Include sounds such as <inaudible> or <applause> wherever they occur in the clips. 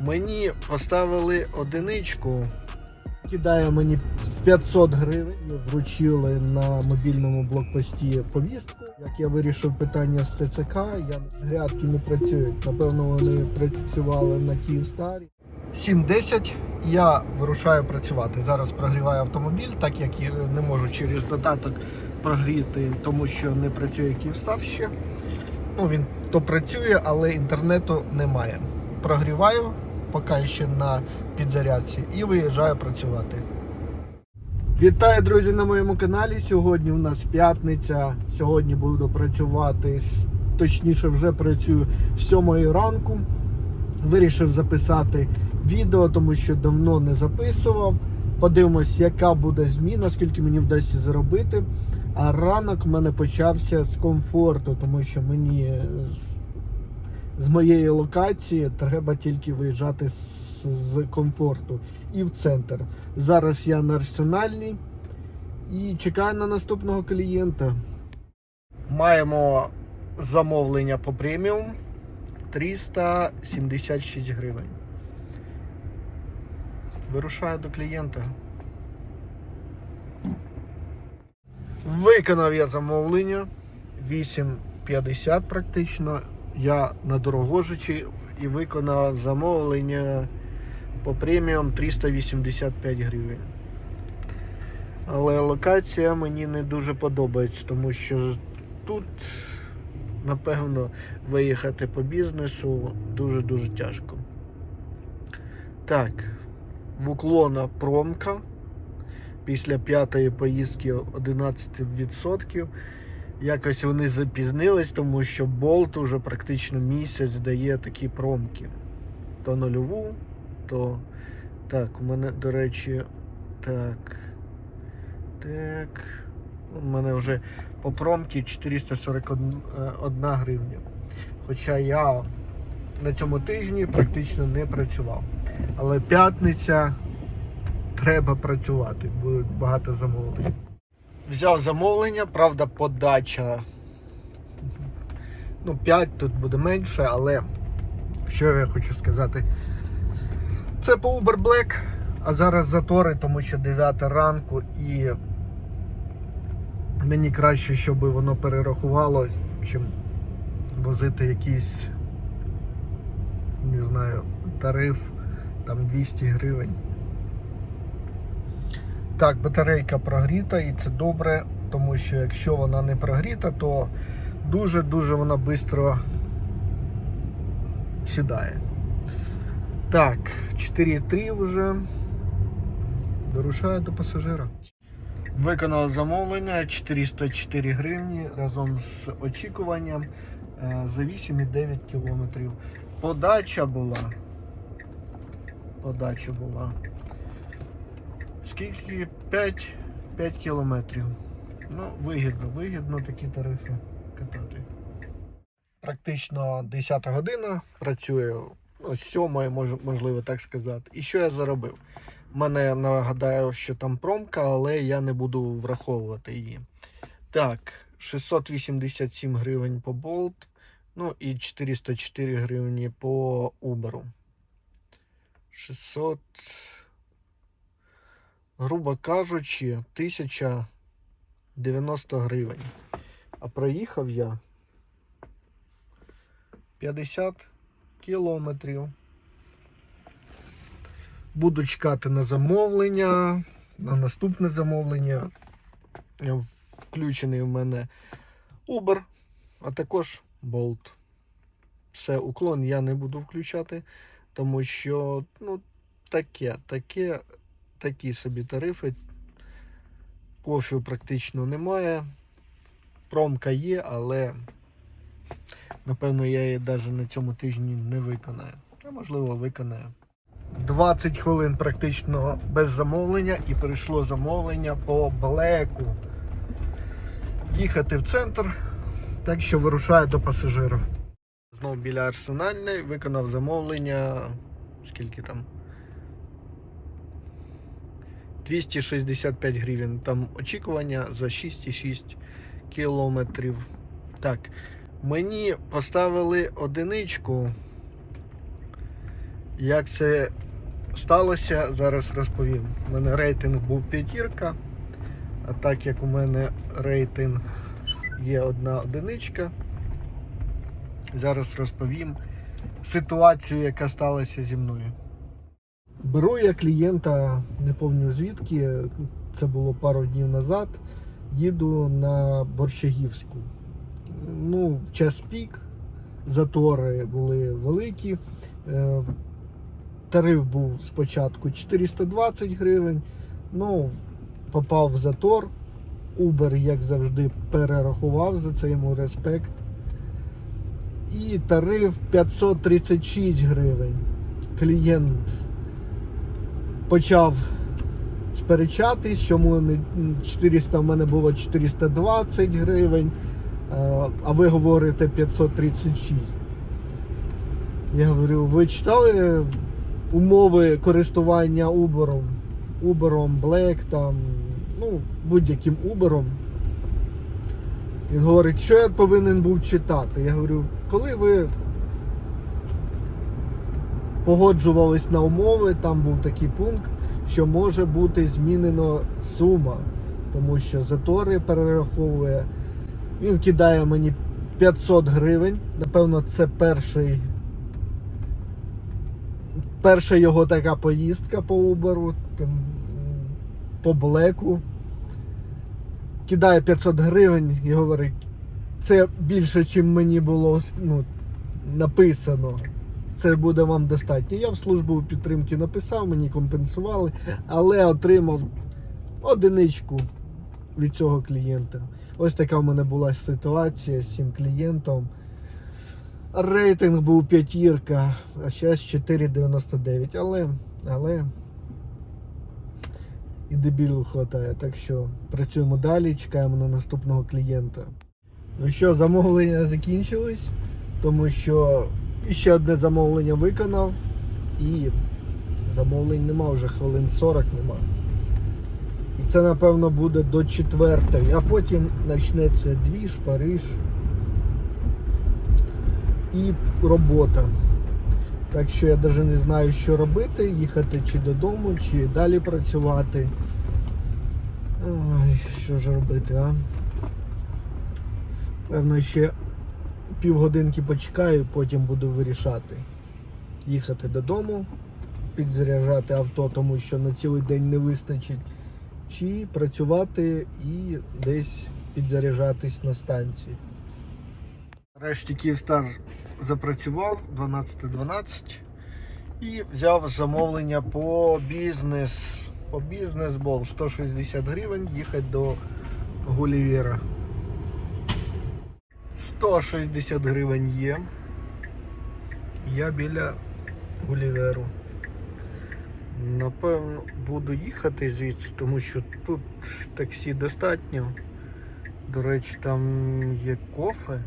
Мені поставили одиничку. Кидає мені 500 гривень. Вручили на мобільному блокпості повістку. Як я вирішив питання з ТЦК, я грядки не працюють. Напевно, вони працювали на Київстарі. 7.10 я вирушаю працювати. Зараз прогріваю автомобіль, так як я не можу через додаток прогріти, тому що не працює Київстар ще. Ну, він то працює, але інтернету немає. Прогріваю, поки ще на підзарядці, і виїжджаю працювати. Вітаю, друзі, на моєму каналі. Сьогодні у нас п'ятниця. Сьогодні буду працювати, точніше, вже працюю з 7 ранку. Вирішив записати відео, тому що давно не записував. Подивимось, яка буде зміна, скільки мені вдасться заробити. А ранок в мене почався з комфорту, тому що мені е, з моєї локації треба тільки виїжджати з, з комфорту і в центр. Зараз я на арсенальній і чекаю на наступного клієнта. Маємо замовлення по преміум 376 гривень. Вирушаю до клієнта. Виконав я замовлення 8,50 практично. Я на Дорогожичі і виконав замовлення по преміум 385 гривень. Але локація мені не дуже подобається, тому що тут, напевно, виїхати по бізнесу дуже-дуже тяжко. Так, в уклона промка після п'ятої поїздки 11%. Якось вони запізнились, тому що болт уже практично місяць дає такі промки. То нульову, то. Так, у мене, до речі, так. Так. У мене вже по промки 441 е, гривня. Хоча я на цьому тижні практично не працював. Але п'ятниця треба працювати, буде багато замовлень. Взяв замовлення, правда, подача. Ну, 5 тут буде менше, але що я хочу сказати? Це по Uber Black, а зараз затори, тому що 9 ранку і мені краще, щоб воно перерахувало, чим возити якийсь, не знаю, тариф там 200 гривень. Так, батарейка прогріта і це добре, тому що якщо вона не прогріта, то дуже-дуже вона швидко сідає. Так, 4,3 вже. Вирушаю до пасажира. Виконав замовлення 404 гривні разом з очікуванням е, за 8,9 кілометрів. Подача була. Подача була. Скільки? 5, 5 кілометрів. Ну, вигідно, вигідно такі тарифи катати. Практично 10 година працюю, ну, 7, можливо так сказати. І що я заробив? Мене нагадаю, що там промка, але я не буду враховувати її. Так, 687 гривень по Bolt, ну і 404 гривні по Uber. 600 грубо кажучи, 1090 гривень. А проїхав я 50 кілометрів. Буду чекати на замовлення, на наступне замовлення. Включений у мене Uber, а також Bolt. Все, уклон я не буду включати, тому що, ну, таке, таке такі собі тарифи. Кофі практично немає. Промка є, але напевно я її навіть на цьому тижні не виконаю. А можливо виконаю. 20 хвилин практично без замовлення і прийшло замовлення по блеку. Їхати в центр, так що вирушаю до пасажира. Знову біля арсенальної виконав замовлення. Скільки там? 265 гривень. Там очікування за 6,6 кілометрів. Так, мені поставили одиничку. Як це сталося, зараз розповім. У мене рейтинг був п'ятірка, а так як у мене рейтинг є одна одиничка, зараз розповім ситуацію, яка сталася зі мною. Беру я клієнта, не пам'ятаю звідки, це було пару днів назад. Їду на Борщагівську. Ну, час пік, затори були великі. Е, Тариф був спочатку 420 гривень. Ну, попав в затор. Uber, як завжди, перерахував за це йому респект. І тариф 536 гривень. Клієнт почав сперечатись, чому не 400 в мене було 420 гривень, а- а ви говорите 536. Я говорю, ви читали умови користування Uber? Uber, Black, там, ну, будь-яким Uber. Він говорить, що я повинен був читати. Я говорю, коли ви погоджувались на умови, там був такий пункт, що може бути змінено сума, тому що затори перераховує. Він кидає мені 500 гривень. Напевно, це перший. Перша його така поїздка по Uber, по блеку. Кидає 500 гривень і говорить, це більше, ніж мені було ну, написано. Це буде вам достатньо. Я в службу підтримки написав, мені компенсували, але отримав одиничку від цього клієнта. Ось така в мене була ситуація з цим клієнтом. Рейтинг був п'ятірка, а зараз 4,99. Але, але і дебілу хватає. Так що працюємо далі, чекаємо на наступного клієнта. Ну що, замовлення закінчились, тому що ще одне замовлення виконав і замовлень нема, вже хвилин 40 нема. І це напевно буде до четвертої, а потім почнеться двіж, Париж і робота. Так що я навіть не знаю, що робити, їхати чи додому, чи далі працювати. Ой, що ж робити, а? Певно, ще півгодинки почекаю, потім буду вирішати. Їхати додому, підзаряджати авто, тому що на цілий день не вистачить. Чи працювати і десь підзаряджатись на станції. Нарешті Київстар запрацював 12.12 і взяв замовлення по бізнес. По бізнес бол 160 гривень їхати до Гулівера. 160 гривень є. Я біля Гуліверу. Напевно, буду їхати звідси, тому що тут таксі достатньо. До речі, там є кофе.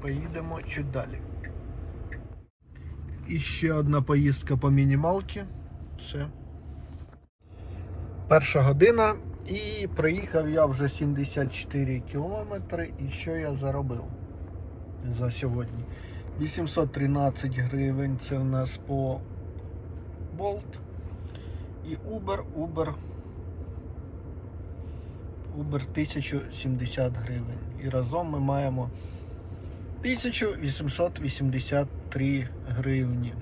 Поїдемо чуть далі. І ще одна поїздка по мінімалці. Все. Перша година. І проїхав я вже 74 кілометри. І що я заробив за сьогодні? 813 гривень. Це у нас по Bolt. І Uber, Uber. Uber 1070 гривень. І разом ми маємо 1883 гривні.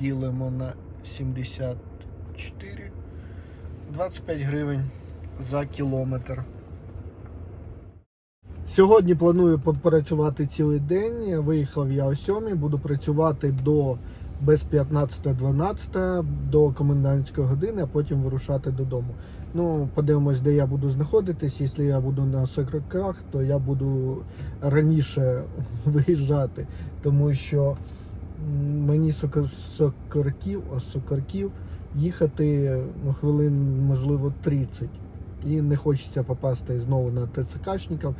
Ділимо на 74. 25 гривень за кілометр. Сьогодні планую попрацювати цілий день. Виїхав я о 7, буду працювати до без 15-12 до комендантської години, а потім вирушати додому. Ну, подивимось, де я буду знаходитись. Якщо я буду на Сокраках, то я буду раніше <laughs> виїжджати, тому що мені Сокорків, а Сокорків їхати ну, хвилин, можливо, 30. І не хочеться попасти знову на ТЦКшників.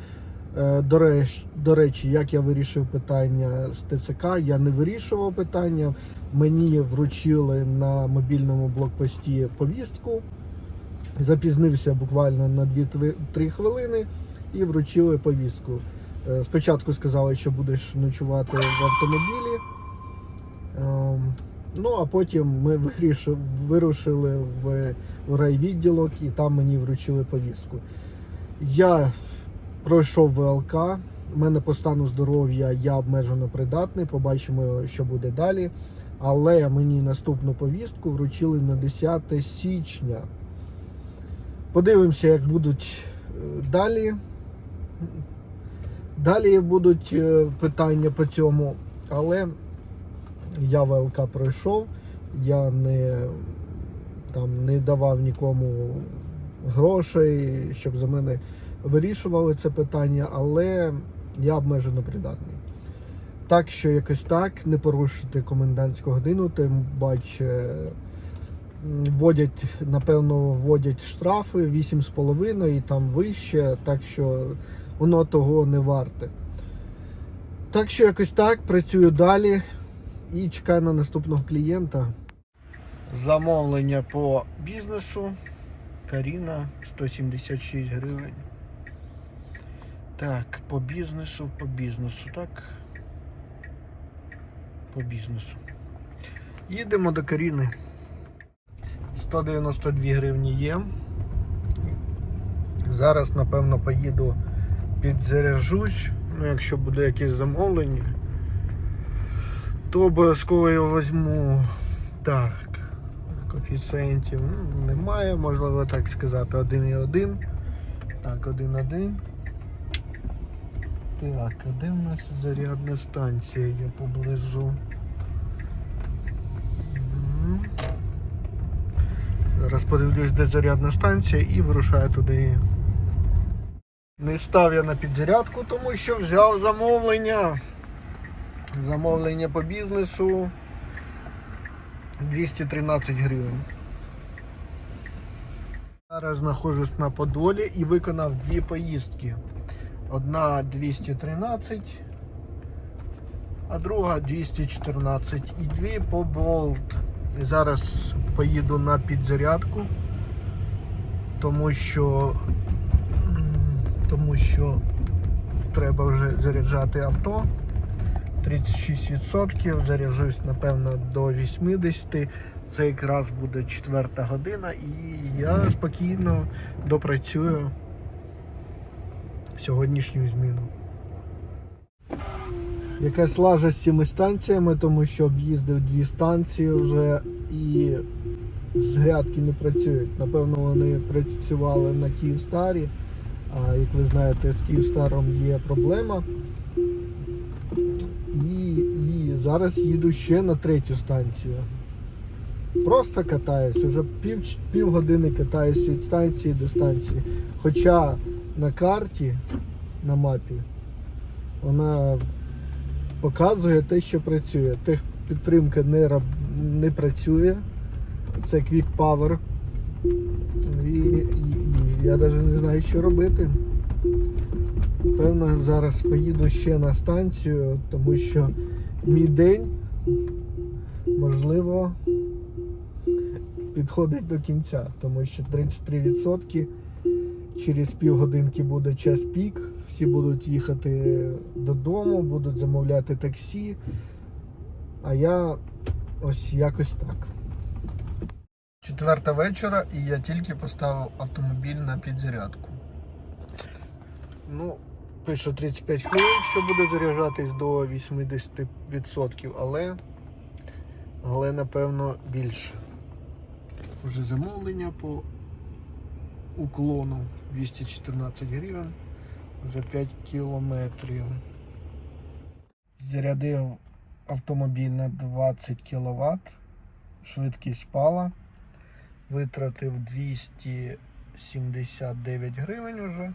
Е, До речі, до речі, як я вирішив питання з ТЦК, я не вирішував питання. Мені вручили на мобільному блокпості повістку. Запізнився буквально на 2-3 хвилини і вручили повістку. Е, Спочатку сказали, що будеш ночувати в автомобілі. Ну а потім ми вирушили в, в райвідділок і там мені вручили повістку. Я пройшов ВЛК. У мене по стану здоров'я я обмежено придатний. Побачимо, що буде далі. Але мені наступну повістку вручили на 10 січня. Подивимося, як будуть е, далі. Далі будуть е, питання по цьому, але я ВЛК пройшов, я не, там, не давав нікому грошей, щоб за мене вирішували це питання, але я обмежено придатний. Так що якось так, не порушити комендантську годину, тим паче вводять, напевно, вводять штрафи 8,5 і там вище, так що воно того не варте. Так що якось так, працюю далі і чекаю на наступного клієнта. Замовлення по бізнесу. Каріна 176 гривень. Так, по бізнесу, по бізнесу, так. По бізнесу. Їдемо до Каріни. 192 гривні є. Зараз, напевно, поїду підзаряжусь. Ну, якщо буде якесь замовлення, то обов'язково його візьму. Так, коефіцієнтів ну, немає, можливо так сказати, 1,1. Так, 1,1. Так, а де в нас зарядна станція є поблизу? Зараз подивлюсь, де зарядна станція і вирушаю туди. Не став я на підзарядку, тому що взяв замовлення. Замовлення по бізнесу 213 гривень. Зараз знаходжусь на Подолі і виконав дві поїздки. Одна 213, а друга 214 і дві по болт. Зараз поїду на підзарядку, тому що тому що треба вже заряджати авто. 36%, заряджусь, напевно, до 80%. Це якраз буде четверта година і я спокійно допрацюю сьогоднішню зміну. Якась лажа з цими станціями, тому що об'їздив дві станції вже і з грядки не працюють. Напевно, вони працювали на Київстарі. А як ви знаєте, з Київстаром є проблема. Зараз їду ще на третю станцію. Просто катаюсь, уже пів, пів години катаюсь від станції до станції. Хоча на карті, на мапі, вона показує те, що працює. Техпідтримка не, не працює. Це Quick Power. І, і, і я навіть не знаю, що робити. Певно, зараз поїду ще на станцію, тому що мій день, можливо, підходить до кінця, тому що 33% через півгодинки буде час пік, всі будуть їхати додому, будуть замовляти таксі, а я ось якось так. Четверта вечора і я тільки поставив автомобіль на підзарядку. Ну, пише 35 хвилин, що буде заряджатись до 80%, але, але напевно більше. Вже замовлення по уклону 214 гривень за 5 кілометрів. Зарядив автомобіль на 20 кВт, швидкість впала, витратив 279 гривень уже.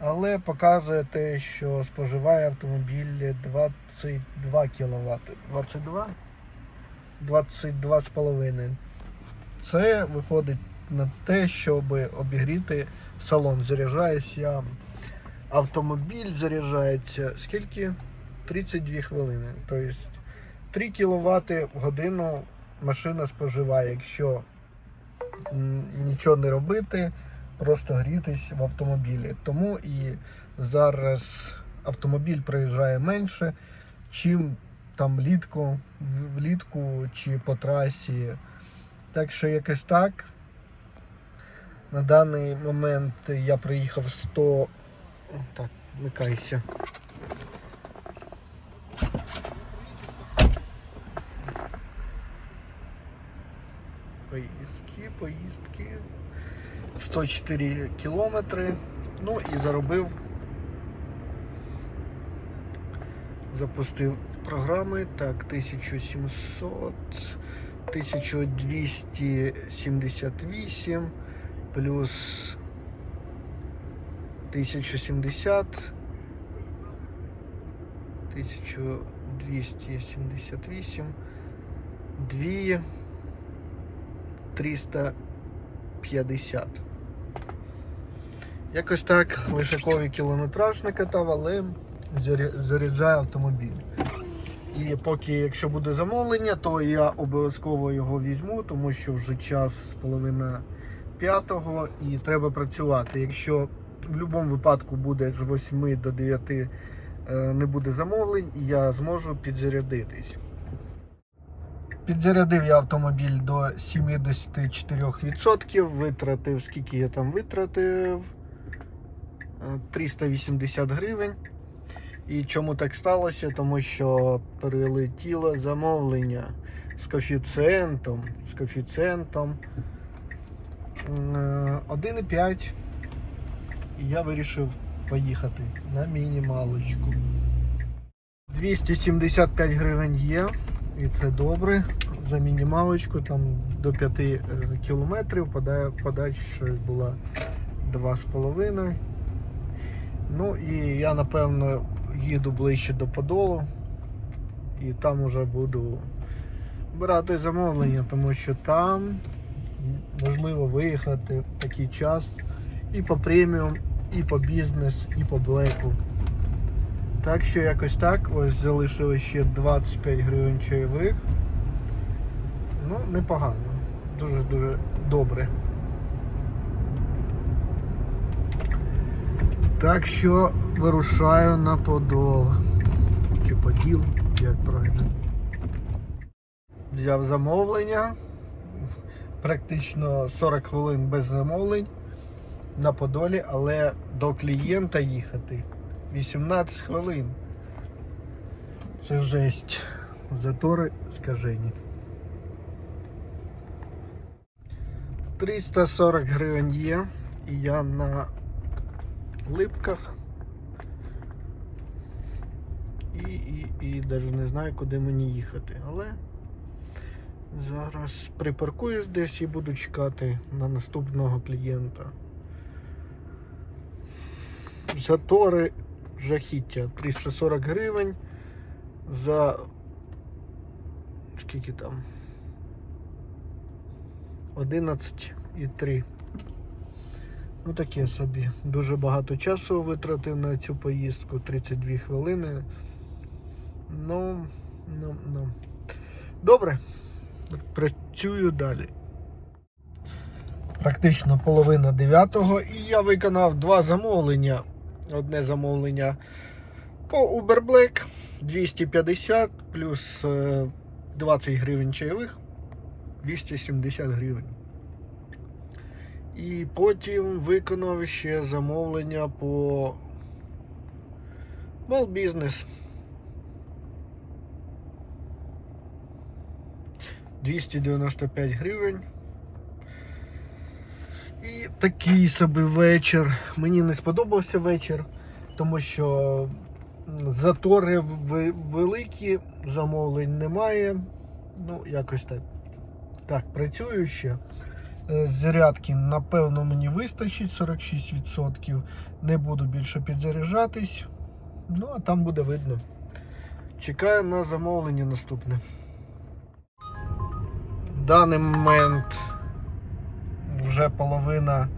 Але показує те, що споживає автомобіль 22 кВт. 22? 22,5. Це виходить на те, щоб обігріти салон. Заряджаюсь я. Автомобіль заряджається скільки? 32 хвилини. Тобто 3 кВт в годину машина споживає, якщо нічого не робити, просто грітись в автомобілі. Тому і зараз автомобіль проїжджає менше, чим там влітку, влітку чи по трасі. Так що якось так. На даний момент я приїхав 100. Так, вмикайся. Поїздки, поїздки. 104 кілометри. Ну і заробив. Запустив програми. Так, 1700, 1278 плюс 1070. 1278. 2 350. Якось так лишаковий кілометраж накатав, але заря- заряджає автомобіль. І поки, якщо буде замовлення, то я обов'язково його візьму, тому що вже час половина п'ятого і треба працювати. Якщо в будь-якому випадку буде з 8 до 9 е, не буде замовлень, я зможу підзарядитись. Підзарядив я автомобіль до 74%, витратив, скільки я там витратив? Е, 380 гривень. І чому так сталося? Тому що перелетіло замовлення з коефіцієнтом, з коефіцієнтом е, 1,5. І я вирішив поїхати на мінімалочку. 275 гривень є, і це добре. За мінімалочку там до 5 е, кілометрів пода- подача була 2,5. Ну і я напевно їду ближче до Подолу і там уже буду брати замовлення, тому що там можливо виїхати в такий час і по преміум, і по бізнес, і по блеку. Так що якось так, ось залишили ще 25 гривень чайових. Ну, непогано. Дуже-дуже добре. Так що вирушаю на Подол. Чи Поділ, як правильно. Взяв замовлення. Практично 40 хвилин без замовлень на Подолі, але до клієнта їхати 18 хвилин. Це жесть. Затори скажені. 340 гривень є, і я на липках. І, і, і навіть не знаю, куди мені їхати. Але зараз припаркуюсь десь і буду чекати на наступного клієнта. Затори жахіття 340 гривень за скільки там? 11,3. Ну таке собі. Дуже багато часу витратив на цю поїздку, 32 хвилини. Ну, ну, ну. Добре. Працюю далі. Практично половина дев'ятого і я виконав два замовлення. Одне замовлення по Uber Black 250 плюс е, 20 гривень чайових 270 гривень. І потім виконав ще замовлення по Мал Business. 295 гривень. І такий собі вечір. Мені не сподобався вечір, тому що затори великі, замовлень немає. Ну, якось так. Так, працюю ще. Е, Зарядки, напевно, мені вистачить 46%. Не буду більше підзаряджатись. Ну, а там буде видно. Чекаю на замовлення наступне. В даний момент вже половина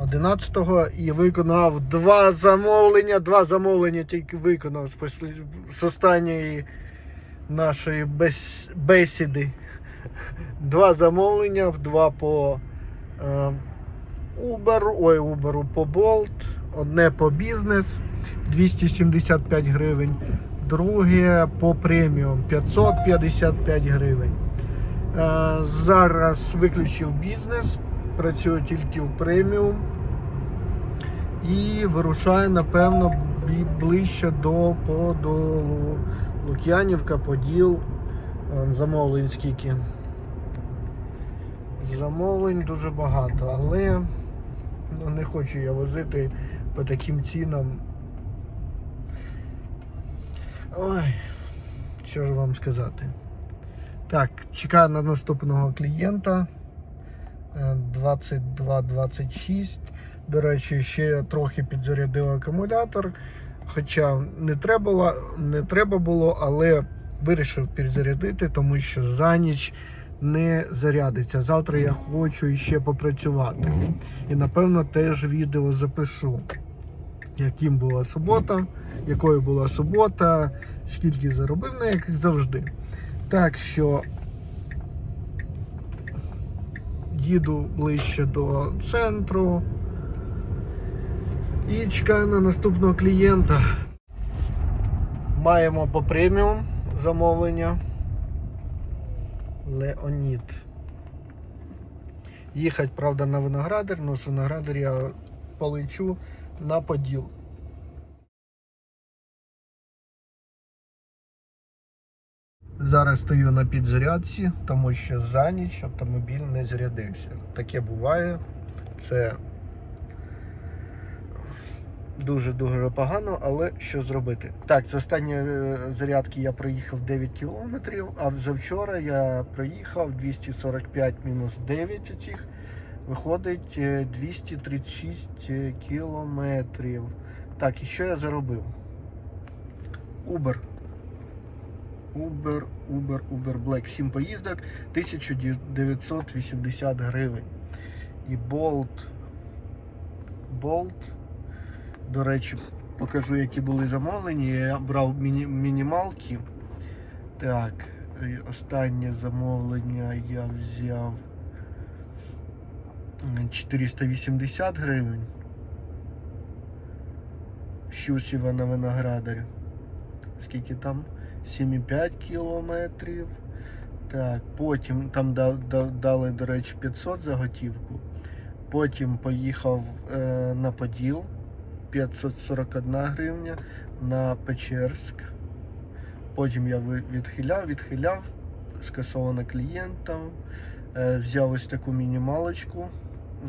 11-го і виконав два замовлення. Два замовлення тільки виконав з, послід... з останньої нашої бес... бесіди. Два замовлення, два по е, Uber, ой, Uber, по Bolt, одне по бізнес 275 гривень, друге по преміум 555 гривень. Е, Зараз виключив бізнес, працюю тільки в преміум і вирушаю, напевно, ближче до Подолу. Лук'янівка, Поділ, Е, замовлень скільки. Замовлень дуже багато, але ну, не хочу я возити по таким цінам. Ой, що ж вам сказати. Так, чекаю на наступного клієнта. Е, 22-26. До речі, ще трохи підзарядив акумулятор. Хоча не треба, не треба було, але вирішив підзарядити, тому що за ніч не зарядиться. Завтра я хочу ще попрацювати. І напевно теж відео запишу, яким була субота, якою була субота, скільки заробив, ну як завжди. Так що їду ближче до центру і чекаю на наступного клієнта. Маємо по преміум замовлення. Леонід. Їхати, правда, на виноградар, але з виноградар я полечу на поділ. Зараз стою на підзарядці, тому що за ніч автомобіль не зарядився. Таке буває. Це дуже-дуже погано, але що зробити? Так, з останньої е, зарядки я проїхав 9 кілометрів, а завчора я проїхав 245 мінус 9 цих. Виходить е, 236 кілометрів. Так, і що я заробив? Uber. Uber, Uber, Uber Black. 7 поїздок, 1980 гривень. І Bolt. Bolt. До речі, покажу, які були замовлені. Я брав міні- мінімалки. Так, останнє замовлення я взяв 480 гривень. Щусєва на виноградарі. Скільки там? 7,5 кілометрів. Так, потім там да- да- дали, до речі, 500 за готівку. Потім поїхав е, на Поділ 541 гривня на Печерськ. Потім я відхиляв, відхиляв, скасовано клієнтам. Е, взяв ось таку мінімалочку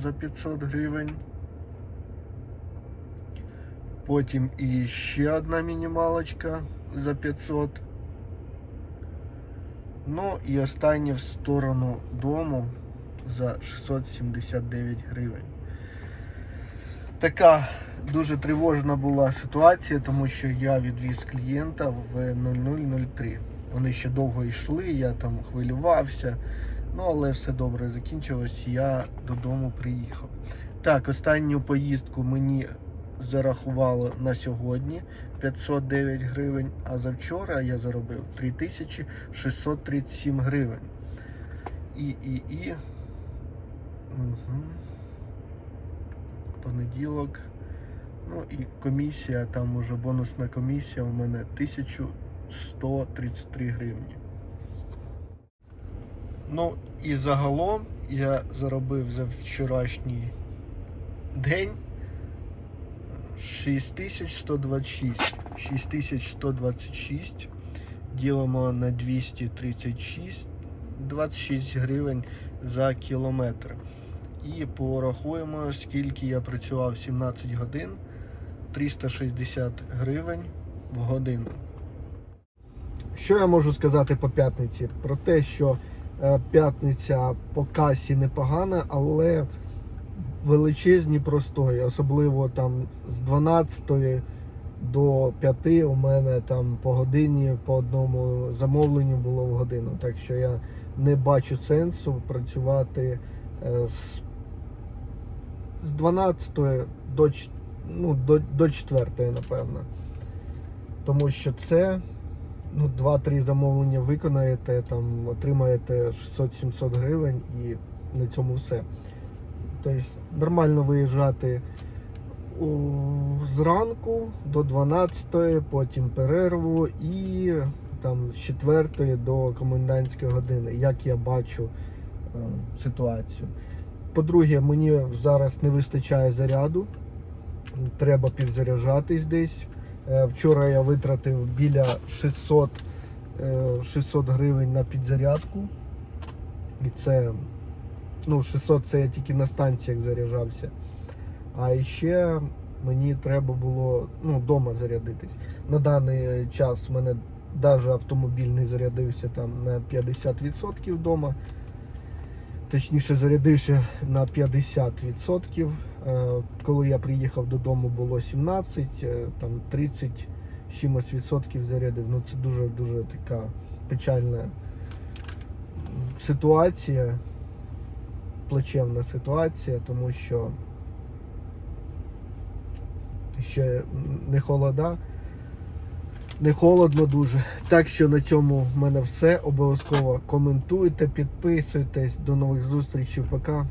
за 500 гривень. Потім і ще одна мінімалочка за 500. Ну і останнє в сторону дому за 679 гривень. Така дуже тривожна була ситуація, тому що я відвіз клієнта в 0003. Вони ще довго йшли, я там хвилювався. Ну, але все добре закінчилось, я додому приїхав. Так, останню поїздку мені зарахувало на сьогодні 509 гривень, а завчора я заробив 3637 гривень. І, і, і. Угу. Понеділок. Ну і комісія, там уже бонусна комісія у мене 1133 гривні. Ну і загалом я заробив за вчорашній день 6126. 6126 ділимо на 236, 26 гривень за кілометр. І порахуємо, скільки я працював 17 годин, 360 гривень в годину. Що я можу сказати по п'ятниці? Про те, що е, п'ятниця по касі непогана, але величезні простої, особливо там з 12 до 5 у мене там по годині по одному замовленню було в годину. Так що я не бачу сенсу працювати е, з, з 12 до, ну, до, до 4, напевно. Тому що це ну, 2-3 замовлення виконаєте, там отримаєте 600-700 гривень і на цьому все. Тобто нормально виїжджати зранку до 12, потім перерву і там з 4 до комендантської години, як я бачу е, ситуацію. По-друге, мені зараз не вистачає заряду, треба підзаряджатись десь. Е, Вчора я витратив біля 600, е, 600 гривень на підзарядку. І це ну, 600 це я тільки на станціях заряджався. А ще мені треба було ну, вдома зарядитись. На даний час в мене навіть автомобіль не зарядився там на 50% вдома. Точніше, зарядився на 50%. Е, Коли я приїхав додому, було 17, е, там 30 з чимось відсотків зарядив. Ну це дуже дуже така печальна ситуація, плачевна ситуація, тому що ще не холода, не холодно дуже. Так що на цьому в мене все. Обов'язково коментуйте, підписуйтесь. До нових зустрічей. Пока.